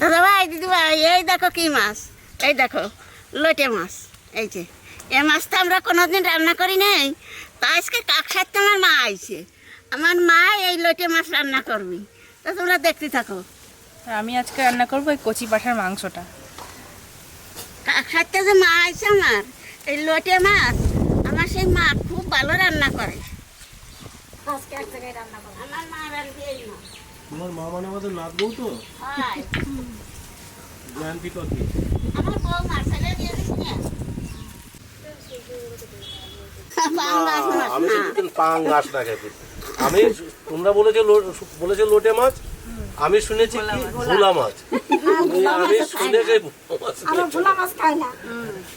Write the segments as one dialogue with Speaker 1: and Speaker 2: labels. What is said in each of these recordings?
Speaker 1: দাদা ভাই দিদি ভাই এই দেখো কি মাছ? এই দেখো লোটে মাছ। এই যে এ মাছটা আমরা কোনোদিন রান্না করি নাই তা আজকে কাক সারতে আমার মা আইছে। আমার মা এই লোটে মাছ রান্না করবি। তা তোমরা দেখতে থাকো।
Speaker 2: আমি আজকে রান্না করব এই কচি পাঠার মাংসটা।
Speaker 1: কাক সারতে যে মা আইছে আমার এই লোটে মাছ আমার সেই মা খুব ভালো রান্না করে। আজকে এক জায়গায় রান্না করে আমার মা রান্না এই মাছ।
Speaker 3: তোমার মা মানে আমাদের নাত বউ তো? জয়ন্তী
Speaker 1: পাঙ্গাস
Speaker 3: আমি
Speaker 1: না।
Speaker 3: খেতে। আমি তোমরা বলেছ লো- বলেছ লোটে মাছ? আমি শুনেছি ভোলা মাছ। আমি শুনেছি ভোলা মাছ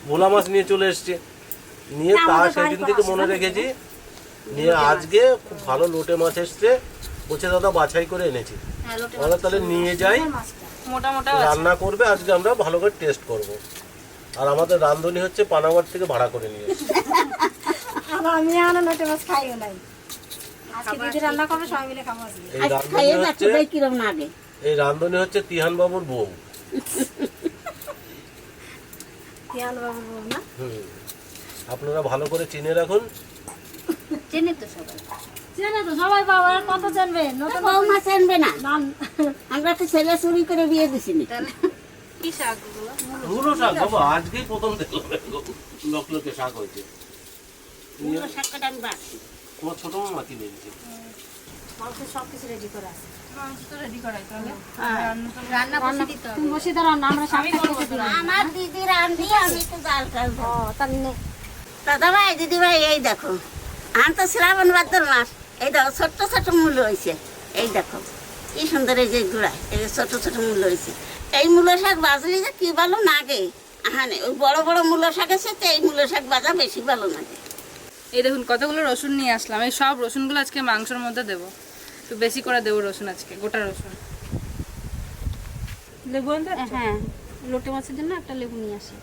Speaker 3: ভোলা মাছ নিয়ে চলে এসছে। নিয়ে তার সেদিন থেকে মনে রেখেছি। নিয়ে আজকে খুব ভালো লোটে মাছ এসছে। বলছে দাদা বাছাই করে এনেছি। বলে তাহলে নিয়ে যাই
Speaker 2: মোটা মোটা
Speaker 3: রান্না করবে আজকে আমরা ভালো করে টেস্ট করব। আর আমাদের রান্ধনি হচ্ছে পানাগড় থেকে ভাড়া করে নিয়ে
Speaker 4: আমি আনা লোটে মাছ খাইও নাই। আজকে দিদি রান্না করবে সবাই মিলে খাব আজকে।
Speaker 3: এই রান্ধনি
Speaker 1: খাইয়ে
Speaker 3: হচ্ছে তিহান বাবুর বউ
Speaker 4: পিয়াল বাবু বউ। না?
Speaker 3: আপনারা ভালো করে চিনে রাখুন।
Speaker 1: চেনে তো সবাই।
Speaker 4: তো সবাই বাবা আর কত জানবে নতুন
Speaker 1: মাছ আনবে না। আমরা তো ছেলে চুরি করে বিয়ে দিছি নি
Speaker 2: কি শাকগুলো
Speaker 3: মূলো শাক বাবা আজকেই প্রথম দেখলাম এরকম শাক হয়েছে।
Speaker 1: মূলো শাকটা আমি বাড়ছি
Speaker 3: তোমার ছোট মামা কিনে এনেছে
Speaker 4: মাংস রেডি করে আছে।
Speaker 2: মাংস তো রেডি করাই তাহলে।
Speaker 4: রান্না বসে দিতে হবে। তুমি বসে দাও রান্না। আমরা
Speaker 1: রান্ধি আমি তো জাল দাদা ভাই দিদি ভাই এই দেখো। আমি তো শ্রাবণ ভাদ্র মাস। এই দেখো ছোট্ট ছোট মূল্য হয়েছে। এই দেখো কি সুন্দর এই যে গুড়ায় এই যে ছোট ছোট মূল্য হয়েছে। এই মূল্য শাক বাজলে যে কি ভালো লাগে? হ্যাঁ ওই বড় বড় মূল্য শাক আছে তো এই মূল্য শাক বাজা বেশি ভালো লাগে।
Speaker 2: এই দেখুন কতগুলো রসুন নিয়ে আসলাম। এই সব রসুনগুলো আজকে মাংসের মধ্যে দেবো। একটু বেশি করে দেবো রসুন আজকে গোটা রসুন। লেবু
Speaker 4: হ্যাঁ লোটে মাছের জন্য একটা লেবু নিয়ে আসি।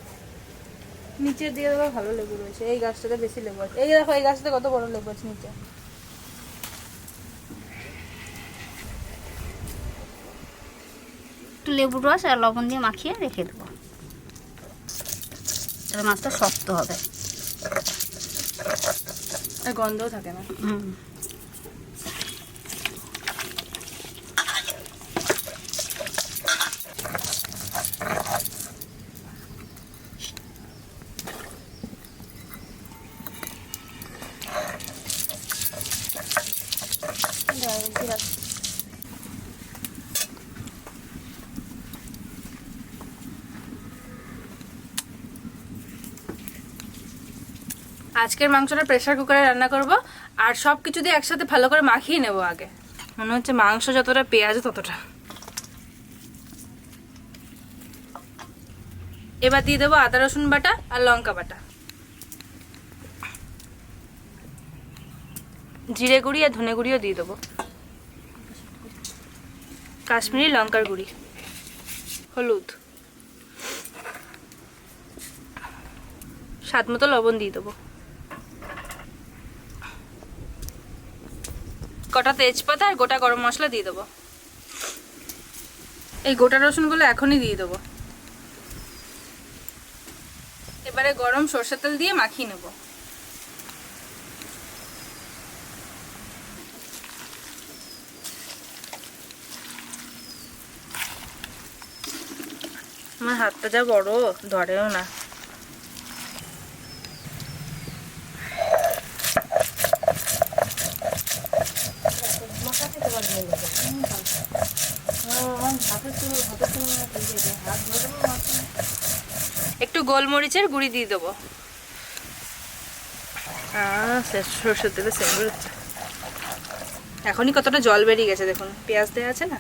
Speaker 2: নিচের দিকে দেখো ভালো লেবু রয়েছে। এই গাছটাতে বেশি লেবু আছে। এই দেখো এই গাছটাতে কত বড় লেবু আছে নিচে?
Speaker 4: একটু লেবুর রস আর লবণ দিয়ে মাখিয়ে রেখে দেবো। তাহলে মাছটা শক্ত হবে।
Speaker 2: আর গন্ধও থাকে না।
Speaker 4: হুম।
Speaker 2: আজকের মাংসটা প্রেশার কুকারে রান্না করব, আর সব কিছু দিয়ে একসাথে ভালো করে মাখিয়ে নেব আগে। মনে হচ্ছে মাংস যতটা, পেঁয়াজ ততটা। এবার দিয়ে দেবো আদা, রসুন বাটা আর লঙ্কা বাটা। জিরে গুঁড়ি আর ধনে গুঁড়িও দিয়ে দেবো। কাশ্মীরি লঙ্কার গুঁড়ি। হলুদ। স্বাদ মতো লবণ দিয়ে দেবো। কটা তেজপাতা আর গোটা গরম মশলা দিয়ে দেবো। এই গোটা রসুনগুলো এখনই দিয়ে দেবো। এবারে গরম সর্ষের তেল দিয়ে মাখিয়ে নেব। আমার হাতটা যা বড়, ধরেও না। গোলমরিচের গুঁড়ি দিয়ে দেবো। সর্ষের তেলে বেরোচ্ছে এখনই কতটা জল বেরিয়ে গেছে দেখুন পেঁয়াজ দেওয়া আছে না?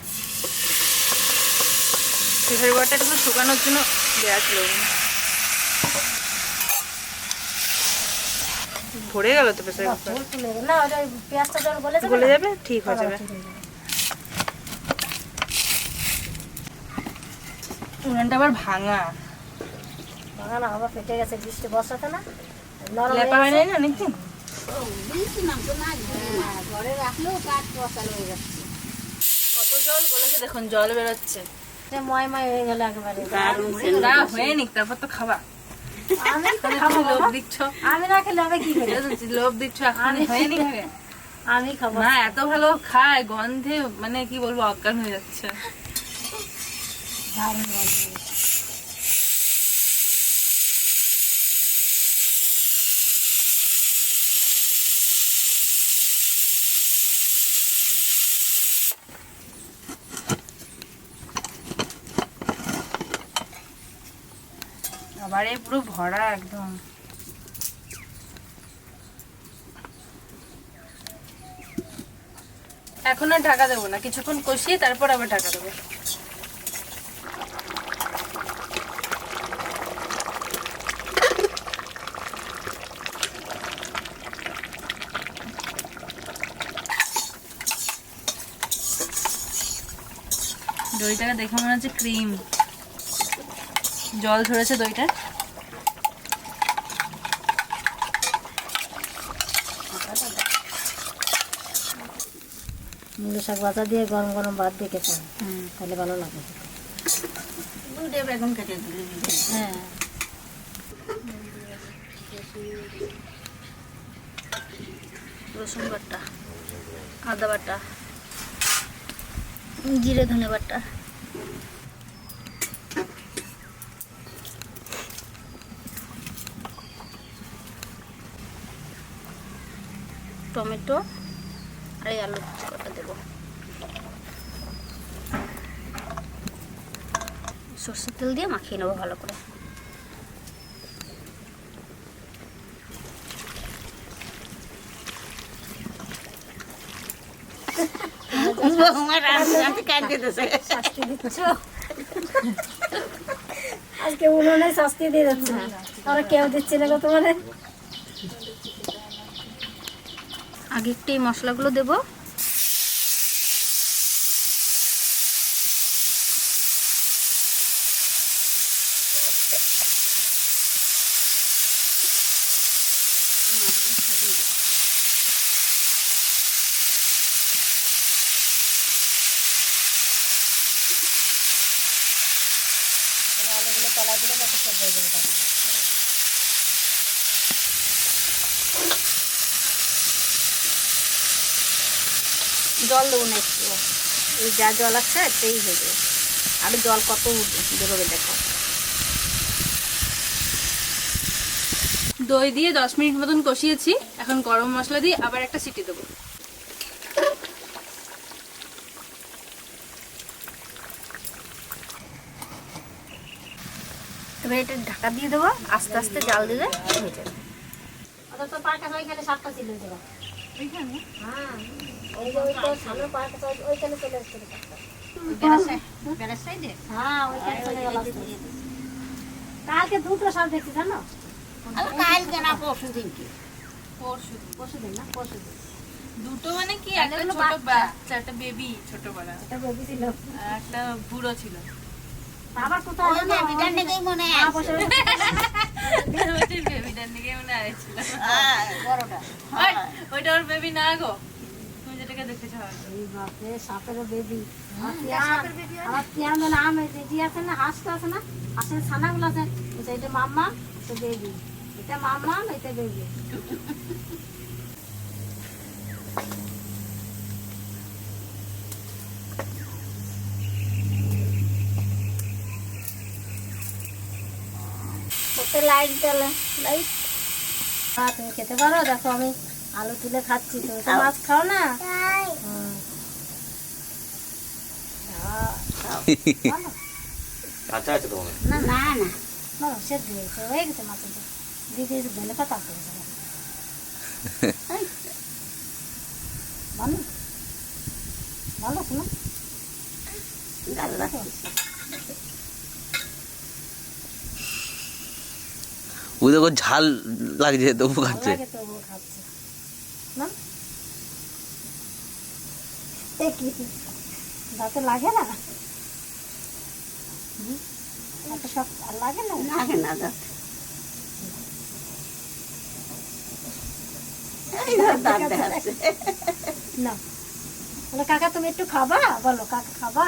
Speaker 2: প্রেসার কুকারটা একটু শুকানোর জন্য দেওয়া ছিল ভরে গেল তো প্রেসার কুকার
Speaker 4: গলে যাবে
Speaker 2: যাবে। ঠিক হয়ে যাবে। উনানটা আবার ভাঙা।
Speaker 4: বাগানো আবার ফেটে গেছে বৃষ্টি বর্ষাতে না। নরম
Speaker 2: লেপা হয় নাই না অনেকদিন
Speaker 1: ঘরে রাখলেও কাঠ বসানো হয়ে যাচ্ছে
Speaker 2: কত জল বলেছে দেখুন জল বেরোচ্ছে।
Speaker 4: ময় ময় হয়ে গেল একেবারে।
Speaker 1: দারুণ সেন্ট
Speaker 2: না হয়ে নিক তারপর তো খাবা।
Speaker 4: আমি না খেলে হবে কি
Speaker 2: লোভ দিচ্ছ এখন হয়ে
Speaker 4: আমি খাব।
Speaker 2: না এত ভালো খায় গন্ধে মানে কি বলব অজ্ঞান হয়ে যাচ্ছে।
Speaker 4: দারুণ
Speaker 2: এই পুরো ভরা একদম। এখন আর ঢাকা দেবো না, কিছুক্ষণ কষিয়ে তারপর আবার ঢাকা দেবো। দইটাকে দেখে মনে হচ্ছে ক্রিম জল ঝরেছে দইটা
Speaker 4: মুলো শাক ভাজা দিয়ে গরম গরম ভাত দিয়ে খেতে। তাহলে ভালো লাগে। হ্যাঁ।
Speaker 5: রসুন বাটা আদা বাটা জিরে ধনে বাটা। টমেটো আর এই আলু কটা দেবো। সর্ষের তেল দিয়ে মাখিয়ে নেব ভালো করে।
Speaker 4: আজকে উনুনে শাস্তি দিয়ে যাচ্ছে আর কেউ দিচ্ছে না গো
Speaker 5: আগে একটু মশলাগুলো দেবো। জল দেবো না একটু। এই যা জল আছে, সেই হয়ে যাবে। জল কত বেরোবে দেখো।
Speaker 2: দই দিয়ে দশ মিনিট মতন কষিয়েছি। এখন গরম মশলা দিয়ে আবার একটা সিটি দেবো।
Speaker 5: এবার এটা ঢাকা দিয়ে দেবো। আস্তে আস্তে জাল দিলে হয়ে যাবে।
Speaker 4: ওটা তো পার্কের ওইখানে সাতটা ছিল ওই জায়গা। হ্যাঁ গেল কালকে দুটো সাপ দেখছি জানো?
Speaker 1: কালকে না পরশু দিনকে
Speaker 2: পরশু
Speaker 4: পরশু দিন না? পরশু দিন।
Speaker 2: দুটো মানে কি? একটা ছোট
Speaker 4: বাচ্চা।
Speaker 2: বাচ্চা একটা বেবি ছোটবেলা।
Speaker 4: এটা বেবি ছিল।
Speaker 2: একটা বুড়ো ছিল।
Speaker 1: মনে আছে।
Speaker 2: মনে
Speaker 1: হ্যাঁ, বড়টা।
Speaker 2: ওইটা ওর বেবি না গো। তুমি যেটাকে দেখেছ
Speaker 4: এই বাপরে সাপের বেবি আমার পিয়ান মানে আম এই আছে না হাঁসটা আছে না? হাঁসের ছানাগুলো আছে। এটা মাম্মা এটা বেবি এটা মাম্মা এটা বেবি লাইট জ্বলে লাইট তুমি খেতে পারো? দেখো আমি আলু তুলে খাচ্ছি। তুমি তো মাছ খাও না।
Speaker 3: কাঁচা আছে তোমার।
Speaker 1: না না না।
Speaker 4: না সেদ্ধ হয়েছে হয়ে গেছে মাছের। দিয়ে দিয়েছি ধনে পাতা ভালো? ভালো শোনো।
Speaker 1: গাল লাগছে।
Speaker 6: ওই দেখো ঝাল লাগছে তবু খাচ্ছে।
Speaker 4: না? এ দাঁতে লাগে না? সব লাগে না?
Speaker 1: লাগে না দাঁত এই ধর দাঁত দেখাচ্ছে
Speaker 4: না। কাকা তুমি একটু খাবা? বলো কাকা খাবা?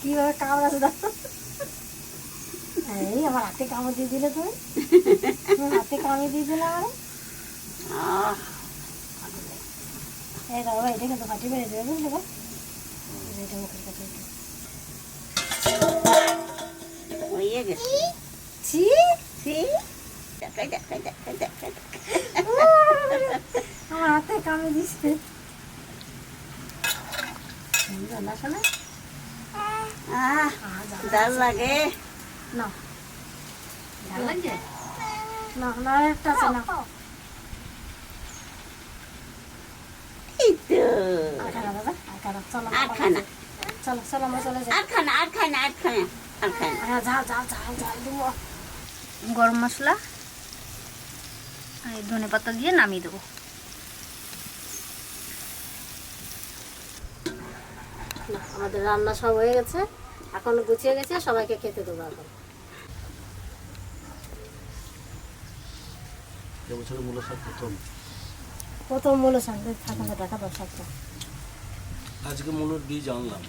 Speaker 4: কীভাবে কামড়াচ্ছে দেখো এই আমার হাতে কামড় দিয়ে দিলে তুমি। তুমি হাতে কামড়ে দিয়ে দিলে আমার এই দাও এটা কিন্তু ফাটি বেড়ে দেবে বুঝলে গো? এটা মুখের কাছে।
Speaker 1: হয়ে গেছে।
Speaker 4: ছি।
Speaker 1: ছি,
Speaker 4: আমার হাতে কামড়ে দিচ্ছে।
Speaker 1: জানা শোনা আহ। দাল লাগে।
Speaker 4: না।
Speaker 5: ভালো লাগছে
Speaker 4: না না একটা আছে না। আর খানা দাদা আর খানা চলো। চলো চলো আমরা চলে যাই।
Speaker 1: আর খানা আর খানা আর আর খানা।
Speaker 4: যাও যাও যাও যাও দেবো।
Speaker 5: গরম মশলা এই ধনে পাতা দিয়ে নামিয়ে দেবো।
Speaker 4: না, আমাদের রান্না সব হয়ে গেছে। এখন গুছিয়ে গেছে সবাইকে খেতে দেবো এখন।
Speaker 3: এবছরের মূল শাক প্রথম।
Speaker 4: প্রথম মূল্য সঙ্গে থাকা টাকা দশ
Speaker 3: আজকে মূলর বীজ আনলাম।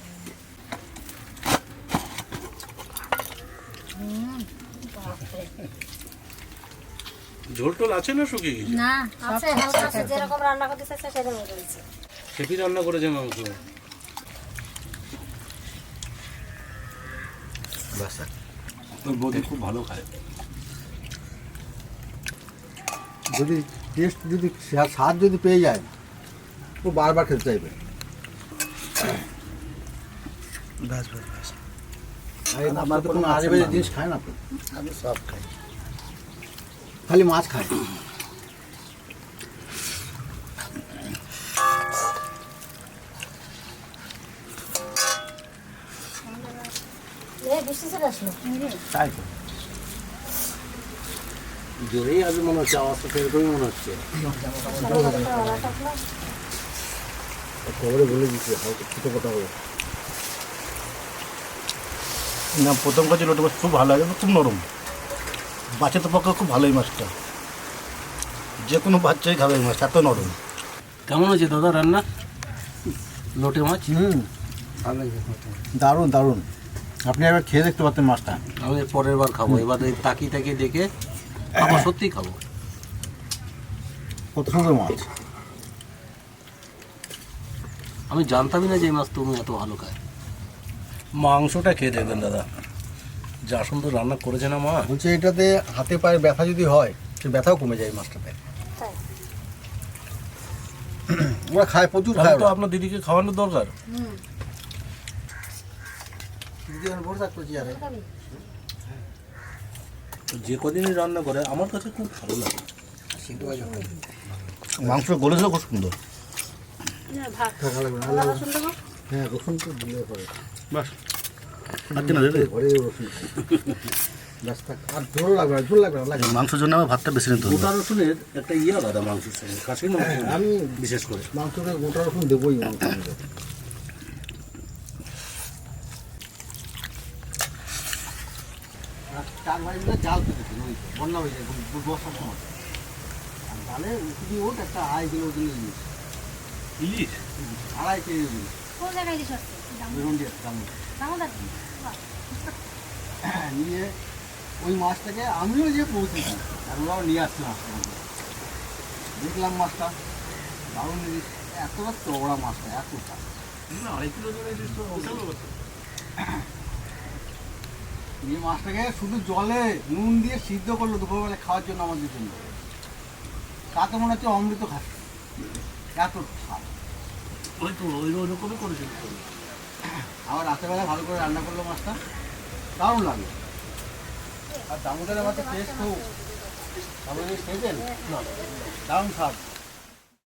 Speaker 3: ঝোল টোল আছে না শুকিয়ে গেছে?
Speaker 5: না
Speaker 4: আছে হালকা আছে যেরকম রান্না করতে চাইছে সেরকম করেছে
Speaker 3: খেপি রান্না করেছে মাংস। তোর বৌদি খুব ভালো খায়।
Speaker 7: যদি টেস্ট যদি স্বা- স্বাদ যদি পেয়ে যায় ও বারবার খেতে চাইবে। আপনার তো কোনো আজে বাজে জিনিস খায় না তো
Speaker 8: আমি সব খাই।
Speaker 7: খালি মাছ খায়।
Speaker 4: এই বৃষ্টি চলে আসলো।
Speaker 7: তাই তো।
Speaker 3: জোরেই আজ মনে হচ্ছে আওয়াজটা সেরকমই মনে হচ্ছে।
Speaker 7: খবরে বলে দিচ্ছে ছোটো কথা হবে
Speaker 8: না প্রথম কাছে লোটে মাছ খুব ভালো লাগে খুব নরম। বাচ্চাদের পক্ষে খুব ভালো এই মাছটা। যে কোনো বাচ্চাই খাবে এই মাছ এত নরম।
Speaker 3: কেমন হয়েছে দাদা রান্না? লোটে মাছ?
Speaker 7: হুম। দারুণ দারুণ। আপনি একবার খেয়ে দেখতে পারতেন মাছটা।
Speaker 3: আমি পরের বার খাব। এবার তাকিয়ে তাকিয়ে দেখে আবার সত্যিই খাব।
Speaker 7: কত সুন্দর মাছ।
Speaker 3: আমি জানতামই না যে এই মাছ তুমি এত ভালো খায়। মাংসটা খেয়ে দেখবেন দাদা। যা সুন্দর রান্না করেছে না মা?
Speaker 7: বলছে এটাতে হাতে পায়ে ব্যথা যদি হয় সে ব্যথাও কমে যায় এই মাছটাতে। ওরা খায় প্রচুর খায়
Speaker 3: তো আপনার দিদিকে খাওয়ানোর দরকার।
Speaker 7: দিদি থাকতো চেয়ারে।
Speaker 3: যে কদিনই রান্না করে আমার কাছে খুব ভালো লাগে।
Speaker 8: মাংস গলেছিল খুব সুন্দর।
Speaker 7: হ্যাঁ রসুন তো দিলে পরে
Speaker 8: বাস। মাংসের জন্য আমার ভাতটা বেশি নিতে হবে।
Speaker 3: গোটা রসুনের একটা ইয়ে আলাদা মাংসের সঙ্গে মাংস
Speaker 7: আমি
Speaker 3: বিশেষ করে।
Speaker 7: মাংসটা গোটা রসুন দেবোই মাংসের মধ্যে। আর চার ভাই মিলে জাল বন্যা হয়ে যায় ব- বর্ষার সময় আর জালে উঠি ওঠ একটা আড়াই কিলো কিলো ইলিশ
Speaker 3: ইলিশ
Speaker 7: আড়াই
Speaker 4: কোন জায়গায় দামোদর
Speaker 7: নিয়ে ওই মাছটাকে আমিও যে পৌঁছেছি আর ওরাও নিয়ে আসছে মাছটা দেখলাম মাছটা দারুণ জিনিস এতটা চওড়া মাছটা এতটা
Speaker 3: আড়াই কিলো ইলিশ তো।
Speaker 7: নিয়ে মাছটাকে শুধু জলে নুন দিয়ে সিদ্ধ করল দুপুরবেলা খাওয়ার জন্য আমাদের জন্য। তাতে মনে হচ্ছে অমৃত খাচ্ছে এত স্বাদ।
Speaker 3: ওই তো ওই ওই রকমই করেছিল
Speaker 7: আবার রাতেরবেলা ভালো করে রান্না করল মাছটা। দারুণ লাগল আর দামোদরের মাছের টেস্ট খুব আপনি খেয়েছেন না দারুণ স্বাদ।